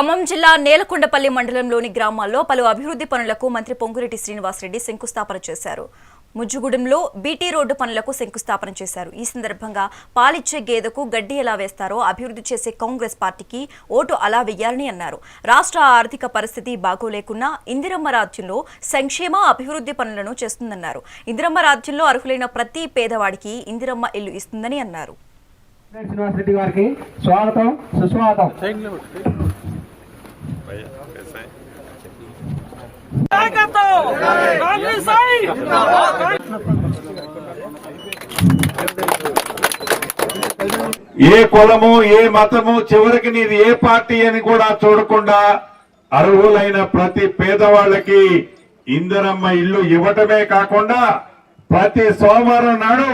ఖమ్మం జిల్లా నేలకొండపల్లి మండలంలోని గ్రామాల్లో పలు అభివృద్ధి పనులకు మంత్రి పొంగురెడ్డి శ్రీనివాసరెడ్డి శంకుస్థాపన చేశారు. ముజ్జుగూడెంలో బీటీ రోడ్డు పనులకు శంకుస్థాపన చేశారు. ఈ సందర్భంగా పాలిచ్చే గేదెకు గడ్డి ఎలా వేస్తారో అభివృద్ధి చేసే కాంగ్రెస్ పార్టీకి ఓటు అలా వెయ్యాలని అన్నారు. రాష్ట్ర ఆర్థిక పరిస్థితి బాగోలేకున్నా ఇందిరమ్మ రాజ్యంలో సంక్షేమ అభివృద్ధి పనులను చేస్తుందన్నారు. ఇందిరమ్మ రాజ్యంలో అర్హులైన ప్రతి పేదవాడికి ఇందిరమ్మ ఇల్లు ఇస్తుందని అన్నారు. శ్రీనివాసరెడ్డి గారికి స్వాగతం సుస్వాగతం. నాయకత్వం కాంగ్రెస్ ¿eh? ఏ కులము ఏ మతము చివరికి నీది ఏ పార్టీ అని కూడా చూడకుండా అర్హులైన ప్రతి పేదవాళ్ళకి ఇందిరమ్మ ఇల్లు ఇవ్వటమే కాకుండా ప్రతి సోమవారం నాడు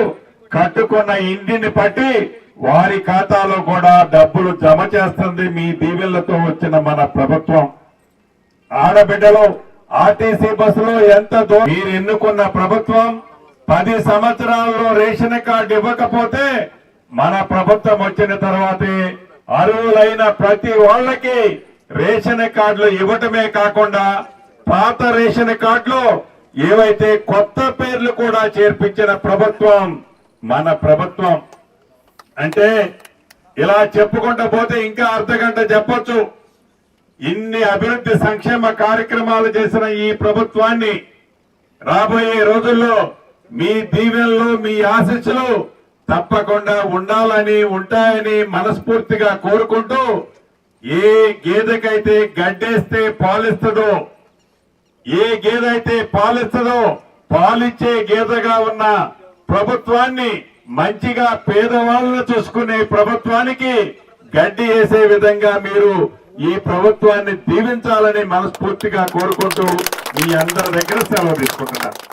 కట్టుకున్న ఇంటిని పట్టి వారి ఖాతాలో కూడా డబ్బులు జమ చేస్తుంది మీ దీవెళ్ళతో వచ్చిన మన ప్రభుత్వం. ఆడబిడ్డలు ఆర్టీసీ బస్సులో ఎంత దూరం మీరు ఎన్నుకున్న ప్రభుత్వం పది సంవత్సరాల్లో రేషన్ కార్డు ఇవ్వకపోతే మన ప్రభుత్వం వచ్చిన తర్వాతే అర్హులైన ప్రతి వాళ్ళకి రేషన్ కార్డులు ఇవ్వటమే కాకుండా పాత రేషన్ కార్డులు ఏవైతే కొత్త పేర్లు కూడా చేర్పించిన ప్రభుత్వం మన ప్రభుత్వం. అంటే ఇలా చెప్పుకుంటూ పోతే ఇంకా అర్ధ గంట చెప్పొచ్చు. ఇన్ని అభివృద్ధి సంక్షేమ కార్యక్రమాలు చేసిన ఈ ప్రభుత్వాన్ని రాబోయే రోజుల్లో మీ దీవెనలు మీ ఆశీస్సులు తప్పకుండా ఉండాలని ఉంటాయని మనస్ఫూర్తిగా కోరుకుంటూ ఏ గేదెకైతే గడ్డేస్తే పాలిస్తుందో ఏ గేదె అయితే పాలిస్తుందో పాలిచ్చే గేదెగా ఉన్న ప్రభుత్వాన్ని మంచిగా పేదవాళ్ళను చూసుకునే ప్రభుత్వానికి గడ్డి వేసే విధంగా మీరు ఈ ప్రభుత్వాన్ని దీవించాలని మనస్ఫూర్తిగా కోరుకుంటూ మీ అందరి దగ్గర సెలవు తీసుకుంటున్నారు